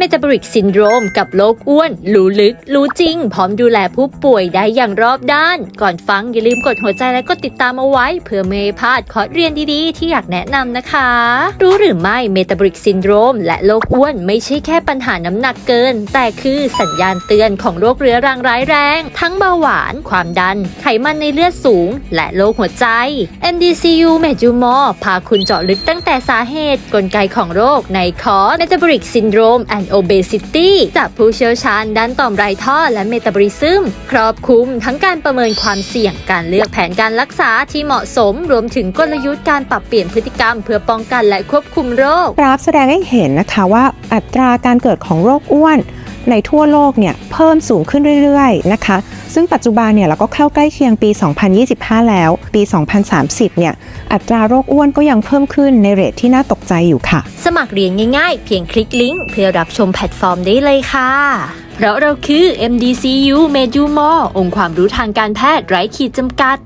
Metabolic Syndrome กับโรคอ้วน รู้ลึก รู้จริง พร้อมดูแลผู้ป่วยได้อย่างรอบด้าน ก่อนฟังอย่าลืมกดหัวใจและกดติดตามเอาไว้ เพื่อไม่พลาดคอร์สเรียนดีๆ ที่อยากแนะนำนะคะ รู้หรือไม่ Metabolic Syndrome และโรคอ้วนไม่ใช่แค่ปัญหาน้ำหนักเกิน แต่คือสัญญาณเตือนของโรคเรื้อรังร้ายแรง ทั้งเบาหวาน ความดัน ไขมันในเลือดสูง และโรคหัวใจ MDCU m e d u m o r พาคุณเจาะลึกตั้งแต่สาเหตุ กลไกของโรคในคอร์ส Metabolic Syndrome and Obesity จากผู้เชี่ยวชาญด้านต่อมไรท่อและเมตาบอลิซึมครอบคลุมทั้งการประเมินความเสี่ยงการเลือกแผนการรักษาที่เหมาะสม รวมถึงกลยุทธ์การปรับเปลี่ยนพฤติกรรม เพื่อป้องกันและควบคุมโรคกราฟแสดงให้เห็นนะคะว่าอัตราการเกิดของโรคอ้วน ในทั่วโลกเนี่ยเพิ่มสูงขึ้นเรื่อยๆนะคะ ซึ่งปัจจุบันเนี่ยเราก็เข้าใกล้เคียงปี 2025 แล้ว ปี 2030 เนี่ย อัตราโรคอ้วนก็ยังเพิ่มขึ้นในเรทที่น่าตกใจอยู่ค่ะ สมัครเรียนง่ายๆ เพียงคลิกลิงก์เพื่อรับชมแพลตฟอร์มได้เลยค่ะ เพราะเราคือ MDCU m e d u m o r องค์ความรู้ทางการแพทย์ไร้ขีดจำกัด